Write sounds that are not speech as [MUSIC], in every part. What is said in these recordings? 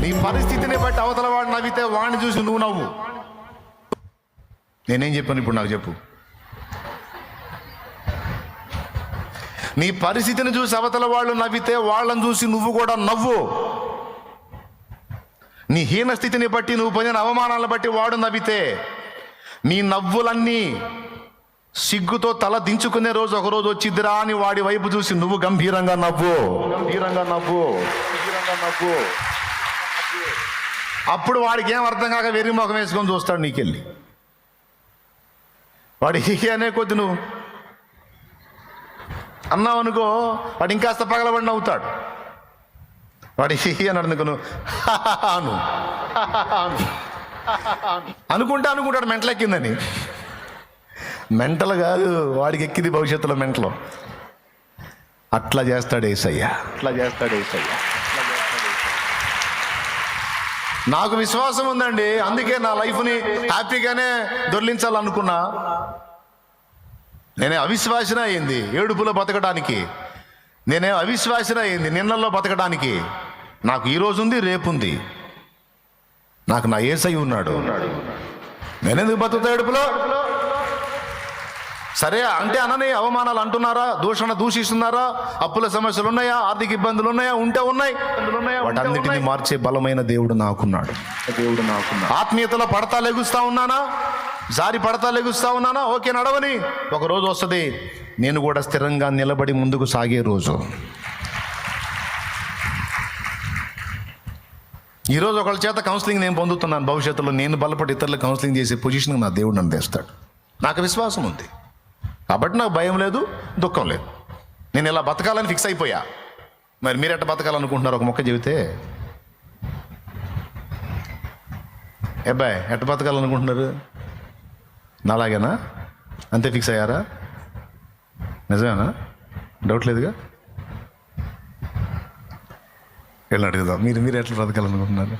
నీ పరిస్థితిని బట్టి అవతల వాడు నవ్వితే వాడిని చూసి నువ్వు నవ్వు. నేనేం చెప్పాను ఇప్పుడు నాకు చెప్పు. నీ పరిస్థితిని చూసి అవతల వాళ్ళు నవ్వితే వాళ్ళని చూసి నువ్వు కూడా నవ్వు. నీ హీన స్థితిని బట్టి నువ్వు పొందిన అవమానాలను బట్టి వాడు నవ్వితే నీ నవ్వులన్నీ సిగ్గుతో తల దించుకునే రోజు ఒకరోజు వచ్చిద్దిరా అని వాడి వైపు చూసి నువ్వు గంభీరంగా నవ్వు. గంభీరంగా నవ్వు గంభీరంగా నవ్వు. అప్పుడు వాడికి ఏం అర్థం కాక వెర్రి ముఖం వేసుకొని చూస్తాడు నీకెళ్ళి. వాడి హీ [LAUGHS] అనే కొద్ది నువ్వు అన్నావు అనుకో వాడు ఇంకాస్త పగలబడి నవ్వుతాడు వాడి హీ [LAUGHS] అని. అనుకో నువ్వు అనుకుంటా అనుకుంటాడు మెంటలెక్కిందని మెంటలు కాదు వాడికి ఎక్కింది భవిష్యత్తులో మెంటలు. అట్లా చేస్తాడు ఏసయ్య. అట్లా చేస్తాడు ఏసయ్య. నాకు విశ్వాసం ఉందండి. అందుకే నా లైఫ్ని హ్యాపీగానే దొర్లించాలనుకున్నా. నేనే అవిశ్వాసన అయింది ఏడుపులో బతకడానికి. నేనే అవిశ్వాసన అయింది నిన్నల్లో బతకడానికి. నాకు ఈరోజు ఉంది రేపు ఉంది నాకు నా ఏసై ఉన్నాడు. నేనెందుకు బతుకుతా ఏడుపులో? సరే అంటే అనని అవమానాలు అంటున్నారా? దూషణ దూషిస్తున్నారా? అప్పుల సమస్యలు ఉన్నాయా ఆర్థిక ఇబ్బందులు ఉన్నాయా. ఉంటే ఉన్నాయి. వాటన్నిటిని మార్చే బలమైన దేవుడు నాకున్నాడు. దేవుడు నాకున్నాడు. ఆత్మీయతలో పడతా లెగుస్తా ఉన్నానా? జారి పడతా లెగుస్తా ఉన్నానా? ఓకే నడవని. ఒక రోజు వస్తుంది. నేను కూడా స్థిరంగా నిలబడి ముందుకు సాగే రోజు. ఈరోజు ఒకళ్ళ చేత కౌన్సిలింగ్ నేను పొందుతున్నాను. భవిష్యత్తులో నేను బలపడి ఇతరులకు కౌన్సిలింగ్ చేసే పొజిషన్ నా దేవుడు నన్ను తెస్తాడు. నాకు విశ్వాసం ఉంది. కాబట్టి నాకు భయం లేదు దుఃఖం లేదు. నేను ఇలా బతకాలని ఫిక్స్ అయిపోయా. మరి మీరు ఎట్ట బతకాలనుకుంటున్నారు? ఒక మొక్క చెబితే? అబ్బాయి ఎట్ట బతకాలనుకుంటున్నారు? నాలాగేనా? అంతే ఫిక్స్ అయ్యారా? నిజమేనా? డౌట్ లేదుగా? వెళ్ళి అడుగుదాం. మీరు మీరు ఎట్లా బ్రతకాలనుకుంటున్నారు?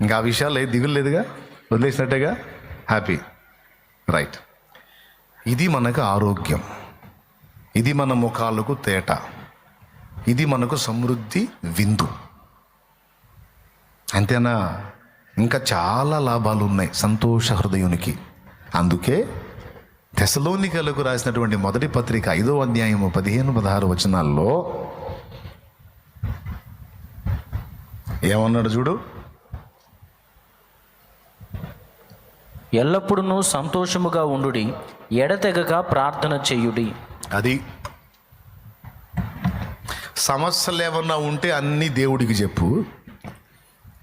ఇంకా ఆ విషయాలు ఏ దిగులు లేదుగా? వదిలేసినట్టేగా? హ్యాపీ రైట్ ఇది మనకు ఆరోగ్యం. ఇది మన ముఖాలకు తేట. ఇది మనకు సమృద్ధి విందు. అంతేనా? ఇంకా చాలా లాభాలు ఉన్నాయి సంతోష హృదయునికి. అందుకే తెసలోనికలకు రాసినటువంటి మొదటి పత్రిక ఐదో అధ్యాయము పదిహేను పదహారు వచనాల్లో ఏమన్నాడు చూడు? ఎల్లప్పుడూ సంతోషముగా ఉండుడి. ఎడతెగక ప్రార్థన చెయ్యుడి అది సమస్యలు ఏమన్నా ఉంటే అన్నీ దేవుడికి చెప్పు.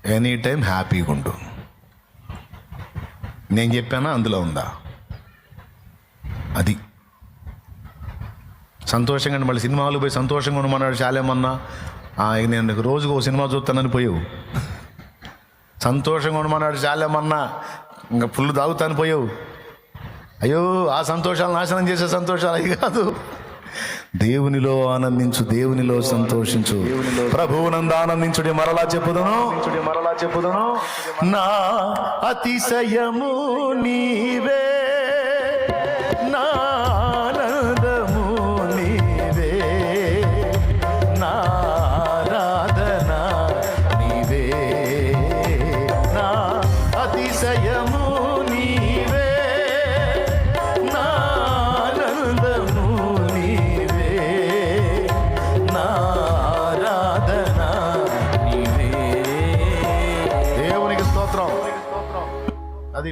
ఎనీ టైం హ్యాపీగా ఉండు. నేను చెప్పానా? అందులో ఉందా? అది. సంతోషంగా మళ్ళీ సినిమాలు పోయి సంతోషంగా ఉండమన్నాడు చాలేమన్నా. నేను రోజుకు ఒక సినిమా చూస్తానని పోయావు. సంతోషంగా ఉండమన్నాడు చాలేమన్నా. ఇంకా ఫుల్ తాగుతాను పోయావు. అయ్యో ఆ సంతోషాలు నాశనం చేసే సంతోషాలు అవి కాదు. దేవునిలో ఆనందించు దేవునిలో సంతోషించు. ప్రభువునంద ఆనందించుడి మరలా చెప్పుదను. మరలా చెప్పుదను. నా అతిశయము నీవే.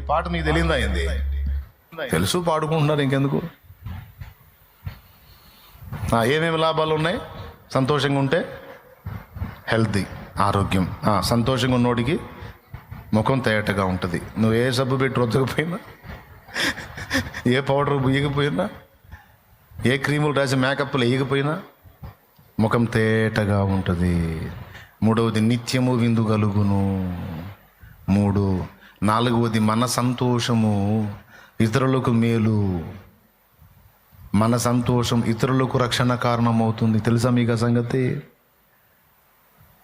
పాట నీకు తెలియదా ఏంది? తెలుసు పాడుకుంటున్నారు ఇంకెందుకు? ఏమేమి లాభాలు ఉన్నాయి? సంతోషంగా ఉంటే హెల్తీ ఆరోగ్యం. సంతోషంగా ఉన్నోడికి ముఖం తేటగా ఉంటుంది. నువ్వు ఏ సబ్బు పెట్టి రుద్దకపోయినా ఏ పౌడర్ బుయ్యకపోయినా ఏ క్రీములు రాసి మేకప్లు వేయకపోయినా ముఖం తేటగా ఉంటుంది. మూడవది నిత్యము విందు కలుగును. మూడు నాలుగవది మన సంతోషము ఇతరులకు మేలు. మన సంతోషం ఇతరులకు రక్షణ కారణమవుతుంది. తెలుసా మీకు ఆ సంగతి?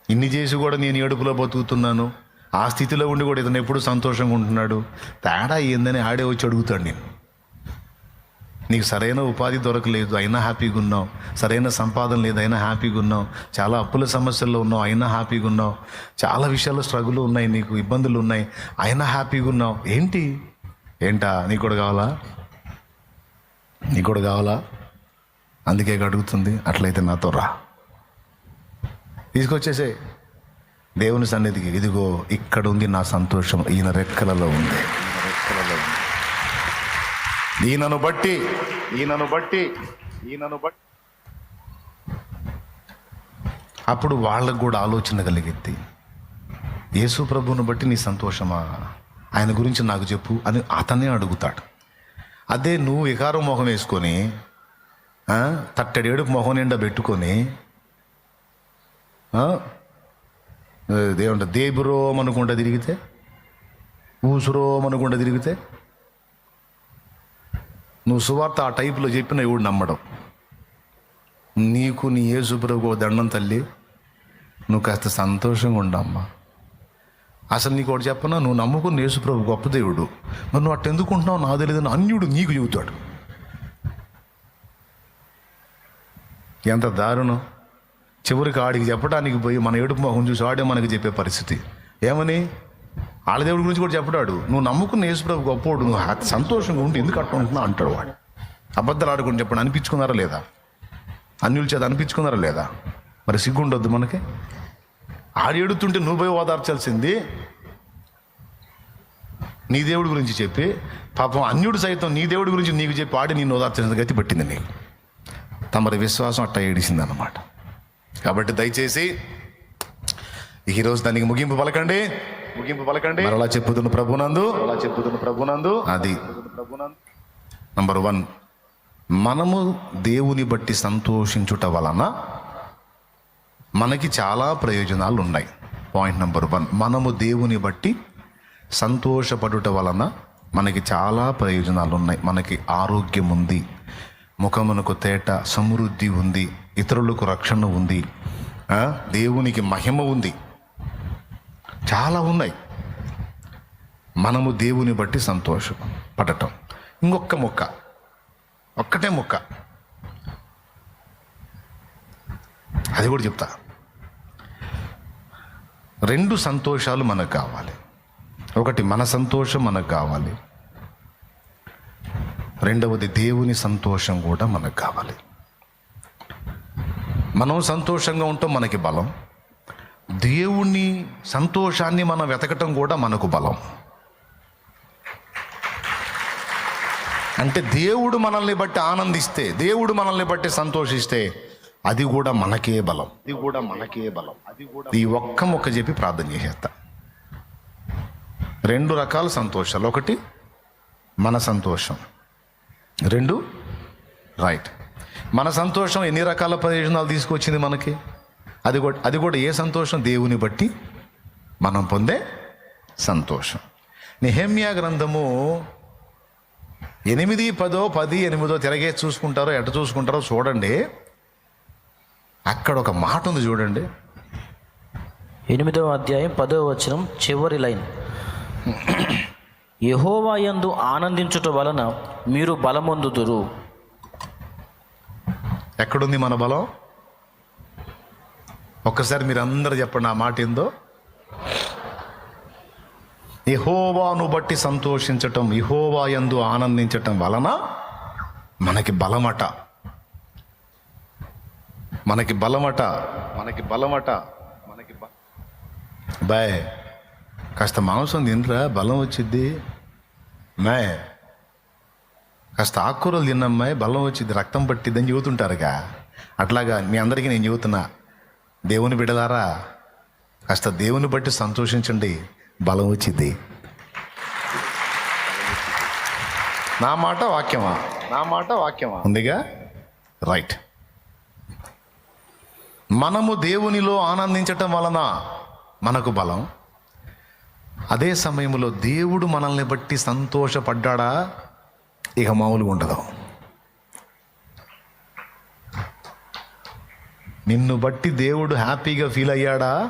ఇన్ని చేసి కూడా నేను ఏడుపులో బతుకుతున్నాను. ఆ స్థితిలో ఉండి కూడా ఇతను ఎప్పుడు సంతోషంగా ఉంటున్నాడు? తేడా ఏందని ఆడే వచ్చి అడుగుతాడు నేను నీకు సరైన ఉపాధి దొరకలేదు అయినా హ్యాపీగా ఉన్నావు. సరైన సంపాదన లేదు అయినా హ్యాపీగా ఉన్నావు. చాలా అప్పుల సమస్యల్లో ఉన్నావు అయినా హ్యాపీగా ఉన్నావు. చాలా విషయాల్లో స్ట్రగుల్ ఉన్నాయి నీకు ఇబ్బందులు ఉన్నాయి అయినా హ్యాపీగా ఉన్నావు. ఏంటి? ఏంటా? నీకు కూడా కావాలా? నీకు కూడా కావాలా? అందుకే అడుగుతుంది అట్లయితే నాతో రా. తీసుకొచ్చేసే. దేవుని సన్నిధికి ఇదిగో ఇక్కడ ఉంది నా సంతోషం ఈయన రెక్కలలో ఉంది. ఈయనను బట్టి ఈయనను బట్టి ఈయనను బట్టి. అప్పుడు వాళ్ళకు కూడా ఆలోచన కలిగిద్ది యేసు ప్రభువును బట్టి నీ సంతోషమా? ఆయన గురించి నాకు చెప్పు అని అతనే అడుగుతాడు. అదే నువ్వు వికారం మొహం వేసుకొని తట్టడేడు తట్టడేడుపు మొహం నిండా పెట్టుకొని ఆ, ఏమంట దేబురోం అనుకుంటా తిరిగితే? ఊసురోం అనుకుంటా తిరిగితే? నువ్వు సువార్త ఆ టైపులో చెప్పిన ఎవడు నమ్మడం. నీకు నీ ఏ సుబ్రహ్మ దండం తల్లి నువ్వు కాస్త సంతోషంగా ఉండమ్మా. అసలు నీకు ఒకటి చెప్పనా? నువ్వు నమ్ముకుని యేసుప్రభు గొప్ప దేవుడు. మరి నువ్వు అట్ట ఎందుకుంటున్నావు? నా తెలియదు అన్యుడు నీకు చెబుతాడు. ఎంత దారుణం. చివరికి ఆడికి చెప్పడానికి పోయి మన ఏడుపు మొహం చూసి ఆడే మనకి చెప్పే పరిస్థితి. ఏమని? వాళ్ళ దేవుడి గురించి కూడా చెప్పడాడు. నువ్వు నమ్ముకున్న యేసుప్రభు గొప్పోడు నువ్వు సంతోషంగా ఉంటే ఎందుకు అట్ట ఉంటున్నావు? అంటాడు వాడు. అబద్ధాలు ఆడుకుని చెప్పండి అనిపించుకున్నారా లేదా? అన్యుల చేత అనిపించుకున్నారా లేదా? మరి సిగ్గుండొద్దు మనకి. ఆడు ఏడుతుంటే నువ్వు పోయి ఓదార్చాల్సింది నీ దేవుడి గురించి చెప్పి పాపం అన్యుడు సైతం నీ దేవుడి గురించి నీకు చెప్పి ఆడి నేను ఓదార్చిన గతి పట్టింది నీకు. తమరి విశ్వాసం అట్టా ఏడిసింది అన్నమాట కాబట్టి దయచేసి ఈరోజు దానికి ముగింపు పలకండి. ముగింపు పలకండి. మరలా చెప్పుతున్న ప్రభునందు. అలా చెప్పుతున్న ప్రభునందు. అది నంబర్ వన్. మనము దేవుని బట్టి సంతోషించుట వలన మనకి చాలా ప్రయోజనాలు ఉన్నాయి పాయింట్ నెంబర్ వన్. మనము దేవుని బట్టి సంతోషపడుట వలన మనకి చాలా ప్రయోజనాలు ఉన్నాయి మనకి ఆరోగ్యం ఉంది ముఖమునకు తేట సమృద్ధి ఉంది ఇతరులకు రక్షణ ఉంది దేవునికి మహిమ ఉంది. చాలా ఉన్నాయి. మనము దేవుని బట్టి సంతోషం పడటం. ఇంకొక మొక్క. ఒక్కటే మొక్క. అది కూడా చెప్తా. రెండు సంతోషాలు మనకు కావాలి. ఒకటి మన సంతోషం మనకు కావాలి. రెండవది దేవుని సంతోషం కూడా మనకు కావాలి. మనం సంతోషంగా ఉంటాం మనకి బలం. దేవుని సంతోషాన్ని మనం వెతకటం కూడా మనకు బలం. అంటే దేవుడు మనల్ని బట్టి ఆనందిస్తే దేవుడు మనల్ని బట్టి సంతోషిస్తే అది కూడా మనకే బలం. అది కూడా మనకే బలం. అది కూడా ఈ ఒక్క మొక్క చెప్పి ప్రార్థన చేసేస్తా. రెండు రకాల సంతోషాలు. ఒకటి మన సంతోషం. రెండు రైట్ మన సంతోషం ఎన్ని రకాల ప్రయోజనాలు తీసుకొచ్చింది మనకి? అది కూడా అది కూడా ఏ సంతోషం? దేవుని బట్టి మనం పొందే సంతోషం. నిహమ్యా గ్రంథము ఎనిమిది పదో పది ఎనిమిదో తిరగే చూసుకుంటారో ఎట చూసుకుంటారో చూడండి. అక్కడ ఒక మాట ఉంది చూడండి. ఎనిమిదవ అధ్యాయం పదవ వచనం చివరి లైన్. యహోవాయందు ఆనందించుట వలన మీరు బలమొందుదురు. ఎక్కడుంది మన బలం? ఒక్కసారి మీరు అందరు చెప్పండి ఆ మాట ఏందో. ఇహోవాను బట్టి సంతోషించటం ఇహోవా ఎందు ఆనందించటం వలన మనకి బలమట. మనకి బలమట మనకి బలమట మనకి బాయ్ కాస్త మాంసం తినరా బలం వచ్చిద్ది. మే కాస్త ఆకుకూరలు తిన్నమ్మాయి బలం వచ్చింది రక్తం పట్టిద్దని చెబుతుంటారుగా. అట్లాగా మీ అందరికీ నేను చెబుతున్నా. దేవుని బిడలారా కాస్త దేవుని బట్టి సంతోషించండి బలం వచ్చింది నా మాట వాక్యమా? నా మాట వాక్యమా? ఉందిగా? రైట్. మనము దేవునిలో ఆనందించటం వలన మనకు బలం. అదే సమయంలో దేవుడు మనల్ని బట్టి సంతోషపడ్డాడా? ఇక మామూలుగా ఉండదు. నిన్ను బట్టి దేవుడు హ్యాపీగా ఫీల్ అయ్యాడా?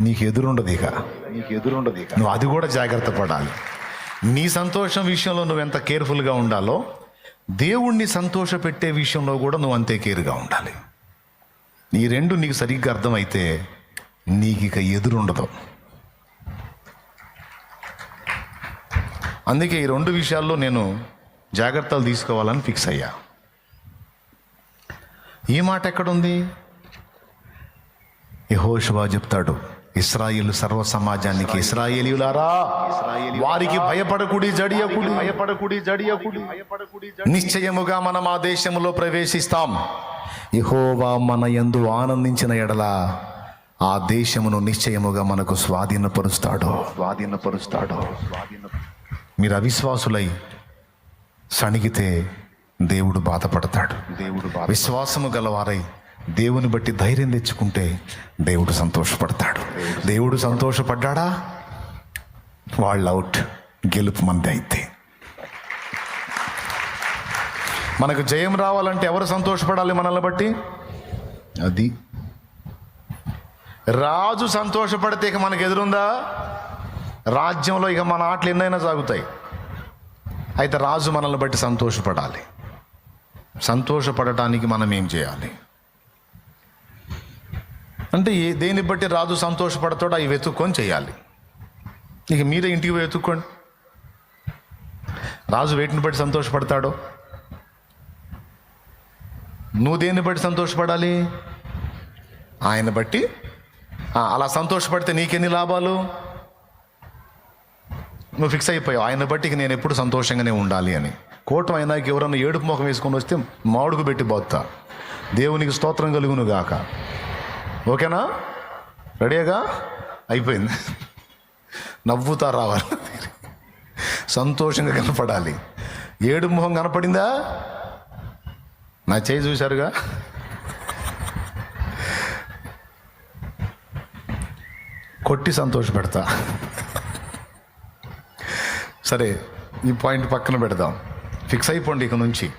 నీకు ఎదురుండదు ఇక. నీకు ఎదురుండదు ఇక. నువ్వు అది కూడా జాగ్రత్త పడాలి. నీ సంతోషం విషయంలో నువ్వు ఎంత కేర్ఫుల్గా ఉండాలో దేవుణ్ణి సంతోషపెట్టే విషయంలో కూడా నువ్వు అంతే కేరుగా ఉండాలి. ఈ రెండు నీకు సరిగ్గా అర్థమైతే నీకు ఇక ఎదురుండదు. అందుకే ఈ రెండు విషయాల్లో నేను జాగ్రత్తలు తీసుకోవాలని ఫిక్స్ అయ్యా. ఈ మాట ఎక్కడుంది? యెహోషువ చెప్తాడు ఇస్రాయేల్ సర్వ సమాజానికి ఇస్రాయేలీయులారా వారికి భయపడకుడి జడియకుడి. భయపడకుడి జడియకుడి నిశ్చయముగా మనం ఆ దేశములో ప్రవేశిస్తాం. యెహోవా మన యందు ఆనందించిన ఎడల ఆ దేశమును నిశ్చయముగా మనకు స్వాధీనపరుస్తాడు. స్వాధీనపరుస్తాడు. మీరు అవిశ్వాసులై సణిగితే దేవుడు బాధపడతాడు. దేవుడు విశ్వాసము గలవారై దేవుని బట్టి ధైర్యం తెచ్చుకుంటే దేవుడు సంతోషపడతాడు. దేవుడు సంతోషపడ్డాడా? వాళ్ళు అవుట్. గెలుపు మంది అయితే. మనకు జయం రావాలంటే ఎవరు సంతోషపడాలి మనల్ని బట్టి? అది. రాజు సంతోషపడితే ఇక మనకు ఎదురుందా? రాజ్యంలో ఇక మన ఆటలు ఎన్నైనా సాగుతాయి. అయితే రాజు మనల్ని బట్టి సంతోషపడాలి. సంతోషపడటానికి మనం ఏం చేయాలి? అంటే ఏ దేన్ని బట్టి రాజు సంతోషపడతాడో అవి వెతుక్కొని చేయాలి. ఇక మీరే ఇంటికి పోయి వెతుక్కోండి. రాజు వేటిని బట్టి సంతోషపడతాడో? నువ్వు దేన్ని బట్టి సంతోషపడాలి? ఆయన బట్టి? అలా సంతోషపడితే నీకెన్ని లాభాలు? నువ్వు ఫిక్స్ అయిపోయావు. ఆయన బట్టి నేను ఎప్పుడు సంతోషంగానే ఉండాలి అని. కోటం అయినాక ఎవరన్నా ఏడుపు ముఖం వేసుకొని వస్తే మామిడికి పెట్టి పోతా దేవునికి స్తోత్రం కలుగును గాక ఓకేనా? రెడీగా అయిపోయింది. నవ్వుతా రావాలి. సంతోషంగా కనపడాలి. ఏడు మొహం కనపడిందా? నా చేయి చూశారుగా? కొట్టి సంతోషపెడతా సరే ఈ పాయింట్ పక్కన పెడదాం. ఫిక్స్ అయిపోండి ఇక నుంచి.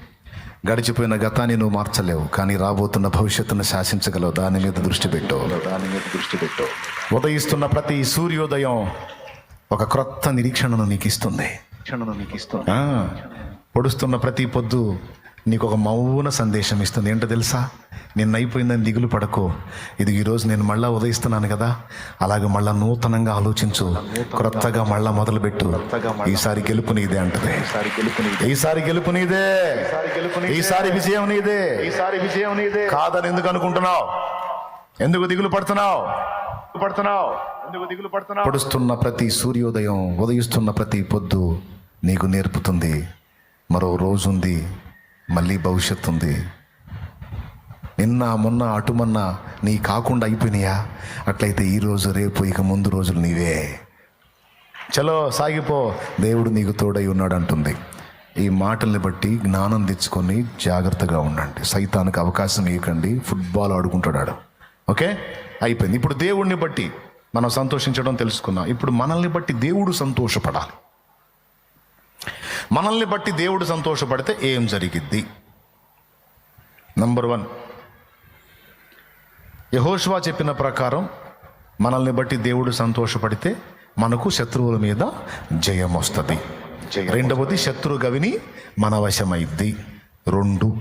గడిచిపోయిన గతాన్ని నువ్వు మార్చలేవు కానీ రాబోతున్న భవిష్యత్తును శాసించగలవు. దాని మీద దృష్టి పెట్టు. దాని మీద దృష్టి పెట్టు. ఉదయిస్తున్న ప్రతి సూర్యోదయం ఒక క్రొత్త నిరీక్షణను నీకు ఇస్తుంది నీకు ఇస్తుంది పొడుస్తున్న ప్రతి పొద్దు నీకు ఒక మౌన సందేశం ఇస్తుంది. ఏంటో తెలుసా? నిన్న అయిపోయిందని దిగులు పడకు. ఇది ఈరోజు నేను మళ్ళా ఉదయిస్తున్నాను కదా. అలాగే మళ్ళా నూతనంగా ఆలోచించు. క్రొత్తగా మళ్ళా మొదలుపెట్టు. ఈసారి గెలుపు నీదే అంటది. ఈసారి గెలుపు నీదే. ఈసారి విజయం నీదే. ఈసారి విజయం నీదే కాదని ఎందుకు అనుకుంటున్నావు? ఎందుకు దిగులు పడుతున్నావు పడుతున్నావు ఎందుకు దిగులు పడుతున్నావు? పడుస్తున్న ప్రతి సూర్యోదయం ఉదయిస్తున్న ప్రతి పొద్దు నీకు నేర్పుతుంది. మరో రోజుంది. మళ్ళీ భవిష్యత్తు ఉంది. నిన్న మొన్న అటుమన్న నీ కాకుండా అయిపోయినాయా? అట్లయితే ఈరోజు రేపు ఇక ముందు రోజులు నీవే. చలో సాగిపో. దేవుడు నీకు తోడై ఉన్నాడు అంటుంది ఈ మాటల్ని బట్టి జ్ఞానం తెచ్చుకొని జాగ్రత్తగా ఉండండి. సైతానికి అవకాశం ఇవ్వకండి ఫుట్బాల్ ఆడుకుంటాడు ఓకే? అయిపోయింది. ఇప్పుడు దేవుడిని బట్టి మనం సంతోషించడం తెలుసుకున్నాం ఇప్పుడు మనల్ని బట్టి దేవుడు సంతోషపడాలి. మనల్ని బట్టి దేవుడు సంతోషపడితే ఏం జరిగిద్ది? నంబర్ వన్ యహోష్వా చెప్పిన ప్రకారం మనల్ని బట్టి దేవుడు సంతోషపడితే మనకు శత్రువుల మీద జయం వస్తుంది. రెండవది శత్రు గవిని మన వశమైద్ది. రెండు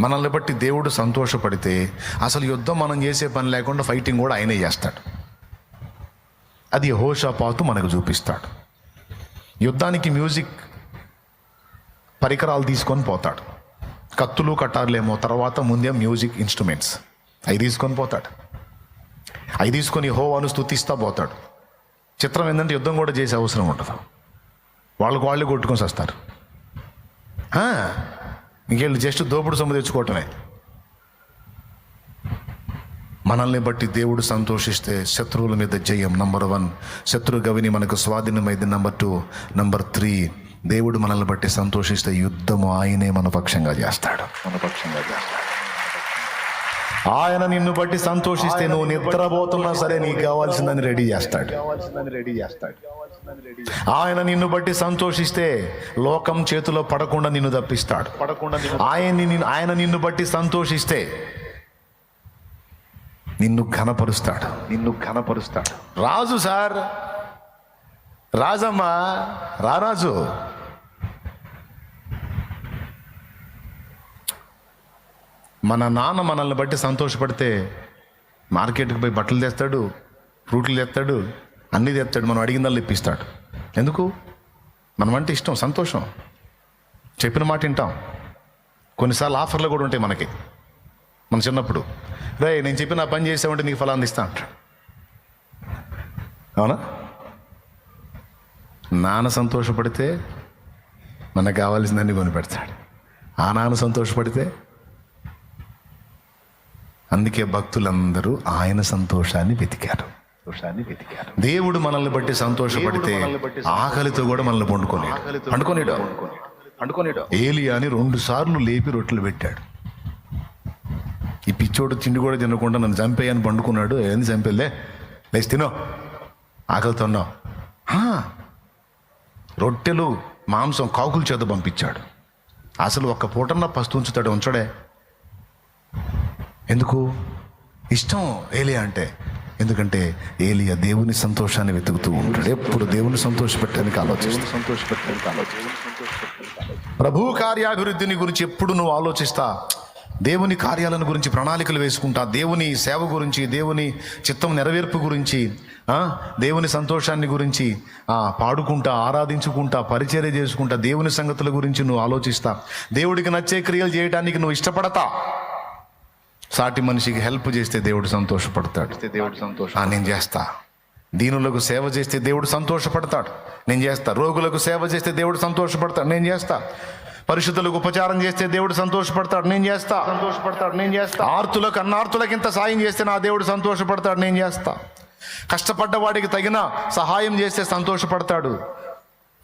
మనల్ని బట్టి దేవుడు సంతోషపడితే అసలు యుద్ధం మనం చేసే పని లేకుండా ఫైటింగ్ కూడా ఆయనే చేస్తాడు. అది యెహోషాపాతు మనకు చూపిస్తాడు. యుద్ధానికి మ్యూజిక్ పరికరాలు తీసుకొని పోతాడు. కత్తులు కట్టారులేమో తర్వాత ముందే మ్యూజిక్ ఇన్స్ట్రుమెంట్స్. అవి తీసుకొని పోతాడు. అవి తీసుకొని హోవాను స్థుతిస్తా పోతాడు. చిత్రం ఏంటంటే యుద్ధం కూడా చేసే అవసరం ఉండదు. వాళ్ళకు వాళ్ళు కొట్టుకొని వస్తారు ఇంకేళ్ళు జస్ట్ దోపుడు సొమ్ము తెచ్చుకోవటమే. మనల్ని బట్టి దేవుడు సంతోషిస్తే శత్రువుల మీద జయం. నంబర్ వన్ శత్రు గవిని మనకు స్వాధీనమైంది. నంబర్ టూ నంబర్ త్రీ దేవుడు మనల్ని బట్టి సంతోషిస్తే యుద్ధము ఆయనే మన పక్షంగా చేస్తాడు. మన పక్షంగా చేస్తాడు. ఆయన నిన్ను బట్టి సంతోషిస్తే నువ్వు నిద్రపోతున్నా సరే నీకు కావాల్సిందని రెడీ చేస్తాడు. రెడీ చేస్తాడు. ఆయన నిన్ను బట్టి సంతోషిస్తే లోకం చేతిలో పడకుండా నిన్ను తప్పిస్తాడు. పడకుండా ఆయన ఆయన నిన్ను బట్టి సంతోషిస్తే నిన్ను ఘనపరుస్తాడు. నిన్ను ఘనపరుస్తాడు. రాజు సార్ రాజమ్మ రారాజు మన నాన్న మనల్ని బట్టి సంతోషపడితే మార్కెట్కి పోయి బట్టలు తెస్తాడు ఫ్రూట్లు తెస్తాడు అన్నీ తెస్తాడు మనం అడిగిందల్లా ఇప్పిస్తాడు ఎందుకు? మనం అంటే ఇష్టం సంతోషం. చెప్పిన మాట వింటాం. కొన్నిసార్లు ఆఫర్లు కూడా ఉంటాయి మనకి మన చిన్నప్పుడు. రే నేను చెప్పిన పని చేసామంటే నీకు ఫలాన్ని ఇస్తా అంటాడు. అవునా? నాన్న సంతోషపడితే మనకు కావాల్సిందన్నీ కొనిపెడతాడు. ఆ నాన్న సంతోషపడితే అందుకే భక్తులందరూ ఆయన సంతోషాన్ని వెతికారు. సంతోషాన్ని వెతికారు. దేవుడు మనల్ని బట్టి సంతోషపడితే ఆకలితో కూడా మనల్ని పండుకోలేడు పండుకోలేడు పండుకోనేడు. ఏలియాని రెండు సార్లు లేపి రొట్టెలు పెట్టాడు. ఈ పిచ్చోడు తిండి కూడా తినకుండా నన్ను చంపేయని పండుకున్నాడు. ఏంది చంపేలే? లేచి తినో. ఆకలితో ఉన్నావు. రొట్టెలు మాంసం కాకుల చేత పంపించాడు. అసలు ఒక్క పూటన్న పస్తు ఉంచుతాడు ఉంచడే. ఎందుకు? ఇష్టం ఏలియా అంటే? ఎందుకంటే ఏలియా దేవుని సంతోషాన్ని వెతుకుతూ ఉంటాడు. ఎప్పుడు దేవుని సంతోషపెట్టడానికి ఆలోచిస్తాడు. సంతోషపెట్టడానికి ప్రభు కార్యాభివృద్ధిని గురించి ఎప్పుడు నువ్వు ఆలోచిస్తా? దేవుని కార్యాలను గురించి ప్రణాళికలు వేసుకుంటా? దేవుని సేవ గురించి దేవుని చిత్తం నెరవేర్పు గురించి దేవుని సంతోషాన్ని గురించి ఆ, పాడుకుంటా ఆరాధించుకుంటా పరిచర్య చేసుకుంటా దేవుని సంగతుల గురించి నువ్వు ఆలోచిస్తా. దేవుడికి నచ్చే క్రియలు చేయడానికి నువ్వు ఇష్టపడతా. సాటి మనిషికి హెల్ప్ చేస్తే దేవుడు సంతోషపడతాడు. దేవుడు సంతోషం నేను చేస్తా. దీనులకు సేవ చేస్తే దేవుడు సంతోషపడతాడు. నేను చేస్తా. రోగులకు సేవ చేస్తే దేవుడు సంతోషపడతాడు. నేను చేస్తా. పరిశుద్ధులకు ఉపచారం చేస్తే దేవుడు సంతోషపడతాడు. నేను చేస్తా. సంతోషపడతాడు. నేను చేస్తా. ఆర్తులకు అన్నార్తులకు ఇంత సాయం చేస్తే నా దేవుడు సంతోషపడతాడు. నేను చేస్తా. కష్టపడ్డ వాడికి తగిన సహాయం చేస్తే సంతోషపడతాడు.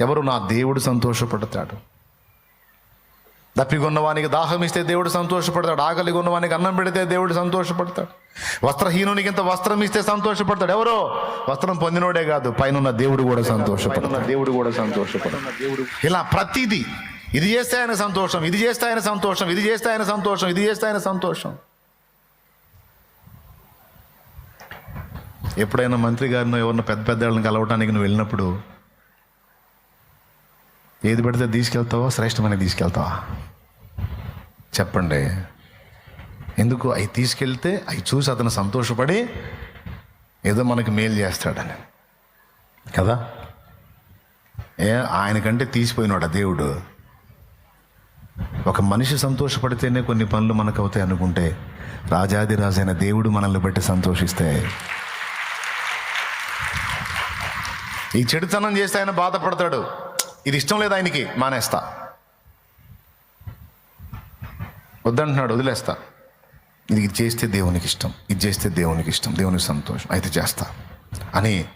ఎవరు నా దేవుడు సంతోషపడతాడు? దప్పిగొన్నవానికి దాహం ఇస్తే దేవుడు సంతోషపడతాడు. ఆకలి కొన్నవానికి అన్నం పెడితే దేవుడు సంతోషపడతాడు. వస్త్రహీనునికి ఇంత వస్త్రం ఇస్తే సంతోషపడతాడు. ఎవరో? వస్త్రం పొందినోడే కాదు పైన దేవుడు కూడా సంతోషపడతాడు. పైన దేవుడు కూడా సంతోషపడతాడు. దేవుడు ఇలా ప్రతిదీ. ఇది చేస్తే ఆయన సంతోషం ఇది చేస్తే ఆయన సంతోషం ఇది చేస్తే ఆయన సంతోషం ఇది చేస్తే ఆయన సంతోషం. ఎప్పుడైనా మంత్రి గారినో ఎవరినో పెద్ద పెద్ద వాళ్ళని కలవటానికి నువ్వు వెళ్ళినప్పుడు ఏది పెడితే తీసుకెళ్తావో? శ్రేష్టమైన తీసుకెళ్తావా? చెప్పండి. ఎందుకు? అవి తీసుకెళ్తే అవి చూసి అతను సంతోషపడి ఏదో మనకి మేలు చేస్తాడని. కదా? ఏ ఆయనకంటే తీసిపోయినాడు ఆ దేవుడు. ఒక మనిషి సంతోషపడితేనే కొన్ని పనులు మనకు అవుతాయి అనుకుంటే రాజాదిరాజైన దేవుడు మనల్ని బట్టి సంతోషిస్తే ఈ చెడుతనం చేస్తే ఆయన బాధపడతాడు. ఇది ఇష్టం లేదు ఆయనకి మానేస్తా. వద్దంటున్నాడు వదిలేస్తా. ఇది ఇది చేస్తే దేవునికి ఇష్టం ఇది చేస్తే దేవునికి ఇష్టం దేవునికి సంతోషం అయితే చేస్తా. అని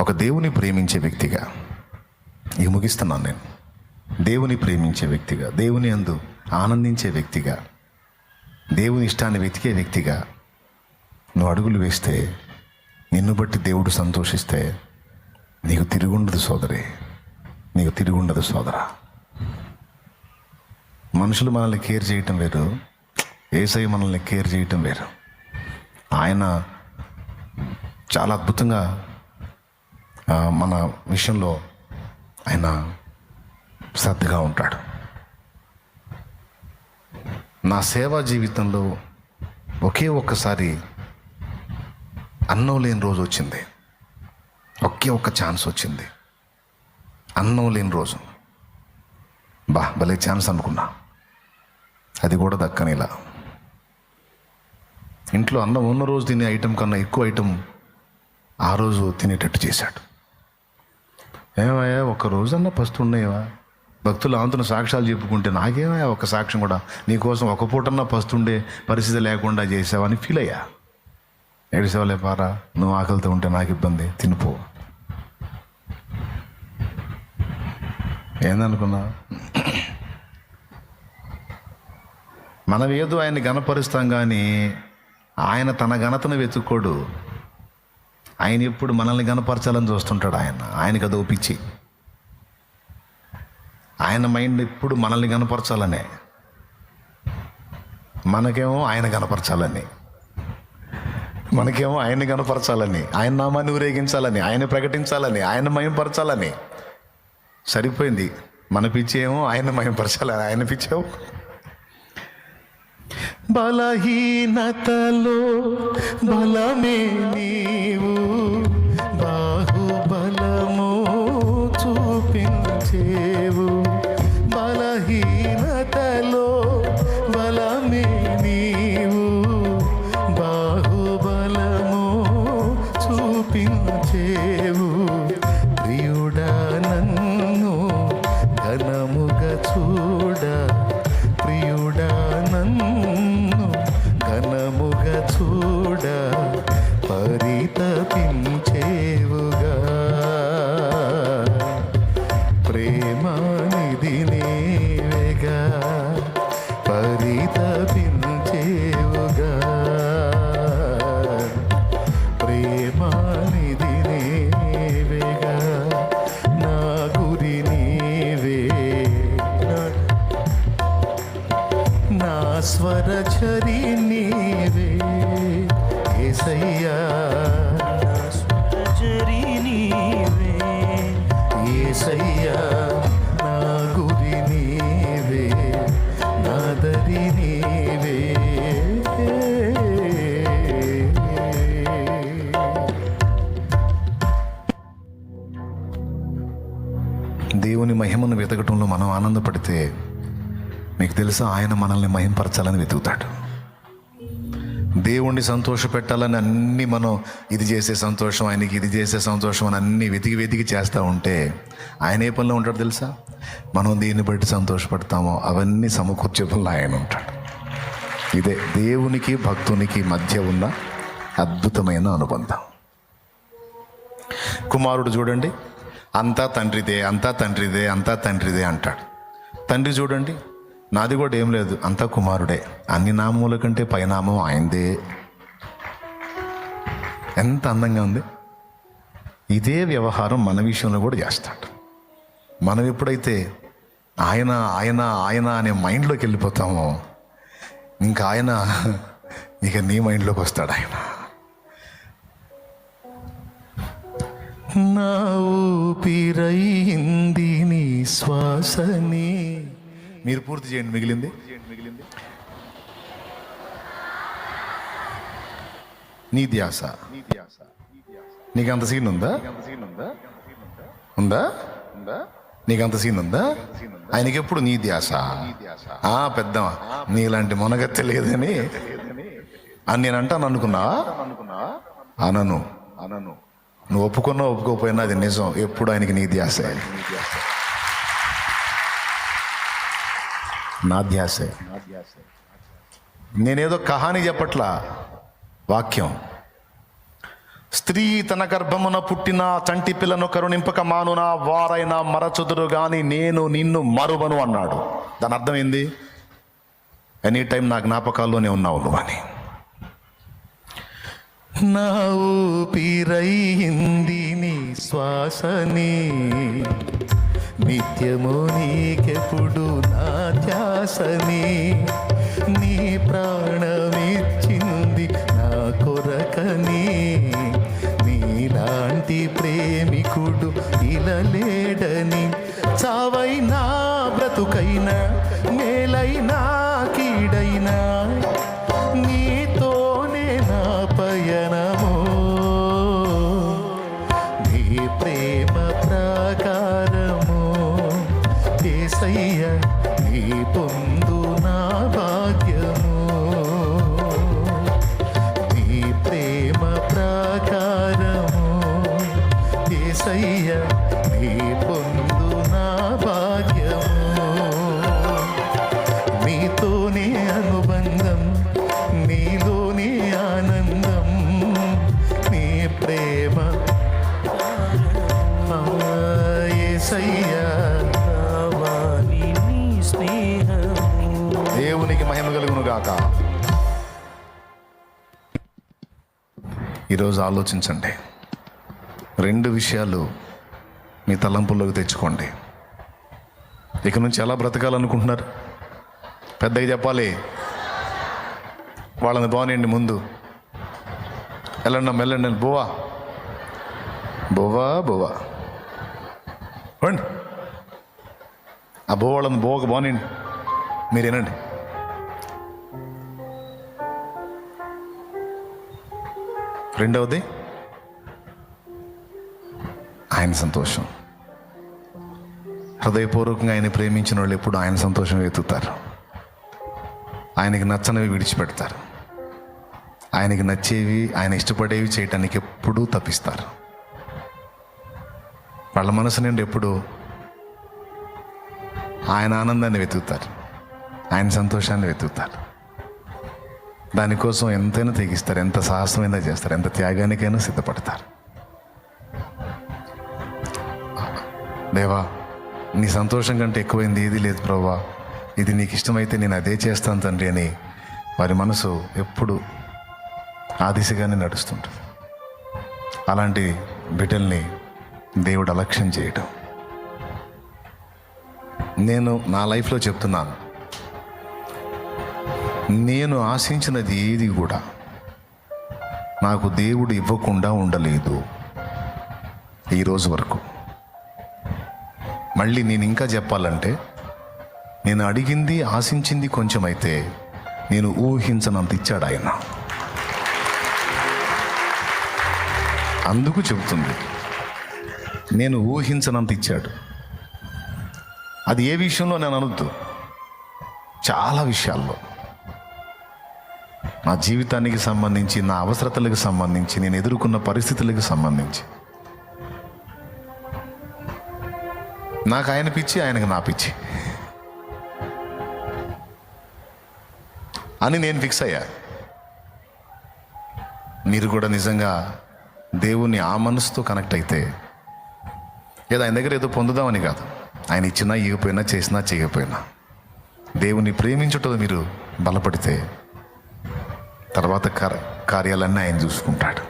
ఒక దేవుని ప్రేమించే వ్యక్తిగా ఇక ముగిస్తున్నాను నేను. దేవుని ప్రేమించే వ్యక్తిగా దేవుని అందు ఆనందించే వ్యక్తిగా దేవుని ఇష్టాన్ని వెతికే వ్యక్తిగా నువ్వు అడుగులు వేస్తే నిన్ను బట్టి దేవుడు సంతోషిస్తే నీకు తిరుగుండదు సోదరి. నీకు తిరుగుండదు సోదరా. మనుషులు మనల్ని కేర్ చేయటం వేరు. ఏసై మనల్ని కేర్ చేయటం వేరు. ఆయన చాలా అద్భుతంగా మన విషయంలో ఆయన శ్రద్ధగా ఉంటాడు. నా సేవా జీవితంలో ఒకే ఒక్కసారి అన్నం లేని రోజు వచ్చింది. ఒకే ఒక్క ఛాన్స్ వచ్చింది. అన్నం లేని రోజు. బా భలే ఛాన్స్ అనుకున్నా. అది కూడా దక్కనిలా. ఇంట్లో అన్నం ఉన్న రోజు తినే ఐటెం కన్నా ఎక్కువ ఐటెం ఆ రోజు తినేటట్టు చేశాడు. ఏమయ్యా ఒక రోజన్నా పస్తు ఉన్నాయవా భక్తులు ఆంతున్న సాక్ష్యాలు చెప్పుకుంటే నాకేమయ్యా ఒక సాక్ష్యం కూడా? నీకోసం ఒక పూటన్నా పస్తుండే పరిస్థితి లేకుండా చేసావని ఫీల్ అయ్యా ఏడిసేవాలే పారా? నువ్వు ఆకలితో ఉంటే నాకు ఇబ్బంది. తినిపో. ఏందనుకున్నా? మనం ఏదో ఆయన్ని గణపరుస్తాం కానీ ఆయన తన ఘనతను వెతుక్కోడు. ఆయన ఎప్పుడు మనల్ని గణపరచాలని చూస్తుంటాడు ఆయన. ఆయనకు అది ఒప్పించి ఆయన మైండ్ ఎప్పుడు మనల్ని గణపరచాలనే మనకేమో ఆయన గణపరచాలని మనకేమో ఆయన్ని కనపరచాలని ఆయన నామాన్ని ఊరేగించాలని ఆయన ప్రకటించాలని ఆయన మయంపరచాలని. సరిపోయింది. మన పిచ్చేమో ఆయన మయంపరచాలని ఆయన పిచ్చేమో బలహీనతలో బలమే నీవు ఏసయ్యా నీవే ఏసయ్యా నా గురి నీవే నీవే. దేవుని మహిమను వెతకటంలో మనం ఆనందపడితే మీకు తెలుసా ఆయన మనల్ని మహింపరచాలని వెతుకుతాడు. దేవుణ్ణి సంతోషపెట్టాలని అన్ని మనం ఇది చేసే సంతోషం ఆయనకి ఇది చేసే సంతోషం అని అన్ని వెతికి వెతికి చేస్తూ ఉంటే ఆయన ఏ పనిలో ఉంటాడు తెలుసా? మనం దీన్ని బట్టి సంతోషపడతామో అవన్నీ సమకూర్చే పనులు ఆయన ఉంటాడు. ఇదే దేవునికి భక్తునికి మధ్య ఉన్న అద్భుతమైన అనుబంధం. కుమారుడు చూడండి అంతా తండ్రిదే అంతా తండ్రిదే అంతా తండ్రిదే అంటాడు. తండ్రి చూడండి నాది కూడా ఏం లేదు అంతా కుమారుడే. అన్ని నామముల కంటే పైనామం ఆయనదే. ఎంత అందంగా ఉంది. ఇదే వ్యవహారం మన విషయంలో కూడా చేస్తాడు. మనం ఎప్పుడైతే ఆయన ఆయన ఆయన అనే మైండ్లోకి వెళ్ళిపోతామో ఇంకా ఆయన ఇక నీ మైండ్లోకి వస్తాడు ఆయన. నా ఊపిరైంది నీ శ్వాసనే మీరు పూర్తి చేయండి మిగిలింది. మిగిలింది నీ ధ్యాస నీకు అంత సీన్ ఉందా? ఉందా? నీకు అంత సీన్ ఉందా? ఆయనకి ఎప్పుడు నీ ధ్యాస ఆ పెద్ద నీలాంటి మొనగత్తె లేదని. అని నేను అంటాను అనుకున్నావా? అనను. అనను. నువ్వు ఒప్పుకున్నా ఒప్పుకోకపోయినా అది నిజం. ఎప్పుడు ఆయనకి నీ ధ్యాస నా ధ్యాసే నేనేదో కహాని చెప్పట్లా? వాక్యం. స్త్రీ తన గర్భమున పుట్టిన చంటి పిల్లను కరుణింపక మానున వారైనా మరచుదురు గాని నేను నిన్ను మరువను అన్నాడు. దాని అర్థం ఏంది? ఎనీ టైం నా జ్ఞాపకాల్లోనే ఉన్నావు నువ్వు అని. నా ఊపిరైంది నీ శ్వాసని. నిత్యము నీకెప్పుడు నా ధ్యాసని నీ ప్రాణమిచ్చింది నా కొరకని. నీలాంటి ప్రేమికుడు ఇలలేడని చావైనా బ్రతుకైనా మేలైనా కీడైనా. నీ ఈరోజు ఆలోచించండి. రెండు విషయాలు మీ తలంపుల్లోకి తెచ్చుకోండి. ఇక నుంచి ఎలా బ్రతకాలనుకుంటున్నారు? పెద్దగా చెప్పాలి. వాళ్ళని బాగానండి ముందు. ఎల్లన్నా మెల్లండి బువా. బోవా బోవా. బోవా రండి. ఆ బో వాళ్ళని బాగానండి మీరు వినండి. రెండవది ఆయన సంతోషం. హృదయపూర్వకంగా ఆయన ప్రేమించిన వాళ్ళు ఎప్పుడు ఆయన సంతోషం వెతుకుతారు. ఆయనకి నచ్చనివి విడిచిపెడతారు. ఆయనకి నచ్చేవి ఆయన ఇష్టపడేవి చేయటానికి ఎప్పుడూ తప్పిస్తారు. వాళ్ళ మనసు నుండి ఎప్పుడు ఆయన ఆనందాన్ని వెతుకుతారు. ఆయన సంతోషాన్ని వెతుకుతారు. దానికోసం ఎంతైనా తెగిస్తారు ఎంత సాహసమైనా చేస్తారు ఎంత త్యాగానికైనా సిద్ధపడతారు. దేవా నీ సంతోషం కంటే ఎక్కువైంది ఏది లేదు ప్రభా ఇది నీకు ఇష్టమైతే నేను అదే చేస్తాను తండ్రి అని వారి మనసు ఎప్పుడు ఆ దిశగానే నడుస్తుంటుంది. అలాంటి బిడ్డల్ని దేవుడు అలక్ష్యం చేయటం. నేను నా లైఫ్లో చెప్తున్నాను నేను ఆశించినది ఏది కూడా నాకు దేవుడు ఇవ్వకుండా ఉండలేదు ఈరోజు వరకు. మళ్ళీ నేను ఇంకా చెప్పాలంటే నేను అడిగింది ఆశించింది కొంచెం అయితే నేను ఊహించనంత ఇచ్చాడు ఆయన. అందుకు చెబుతుంది నేను ఊహించనంత ఇచ్చాడు. అది ఏ విషయంలో నేను అనొద్దు చాలా విషయాల్లో. నా జీవితానికి సంబంధించి నా అవసరతలకు సంబంధించి నేను ఎదుర్కొన్న పరిస్థితులకు సంబంధించి. నాకు ఆయన పిచ్చి ఆయనకు నా పిచ్చి. అని నేను ఫిక్స్ అయ్యా. మీరు కూడా నిజంగా దేవుణ్ణి ఆ మనసుతో కనెక్ట్ అయితే ఏదో ఆయన దగ్గర ఏదో పొందుదామని కాదు. ఆయన ఇచ్చినా ఇవ్వకపోయినా చేసినా చేయకపోయినా. దేవుని ప్రేమించుటో మీరు బలపడితే తర్వాత కార్ కార్యాలన్నీ ఆయన చూసుకుంటాడు.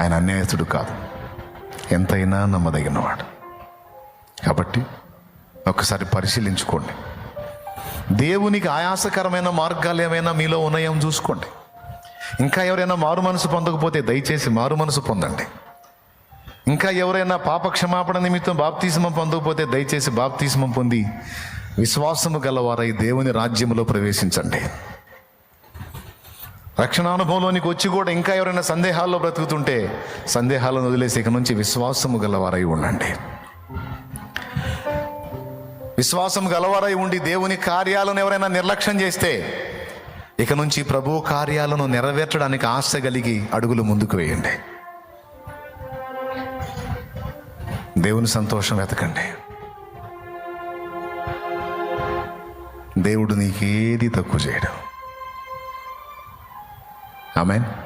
ఆయన అన్యాయస్తుడు కాదు. ఎంతైనా నమ్మదగినవాడు. కాబట్టి ఒకసారి పరిశీలించుకోండి. దేవునికి ఆయాసకరమైన మార్గాలు ఏమైనా మీలో ఉన్నాయో చూసుకోండి. ఇంకా ఎవరైనా మారు మనసు పొందకపోతే దయచేసి మారు మనసు పొందండి. ఇంకా ఎవరైనా పాప క్షమాపణ నిమిత్తం బాప్తిస్మం పొందకపోతే దయచేసి బాప్తిస్మం పొంది విశ్వాసము గలవారై దేవుని రాజ్యములో ప్రవేశించండి. రక్షణానుభవంలోనికి వచ్చి కూడా ఇంకా ఎవరైనా సందేహాల్లో బ్రతుకుతుంటే సందేహాలను వదిలేసి ఇక నుంచి విశ్వాసము గలవారై ఉండండి. విశ్వాసం గలవారై ఉండి దేవుని కార్యాలను ఎవరైనా నిర్లక్ష్యం చేస్తే ఇక నుంచి ప్రభు కార్యాలను నెరవేర్చడానికి ఆశ కలిగి అడుగులు ముందుకు వేయండి. దేవుని సంతోషం వెతకండి. దేవుడు నీకేది తక్కువ చేయడం. Amen.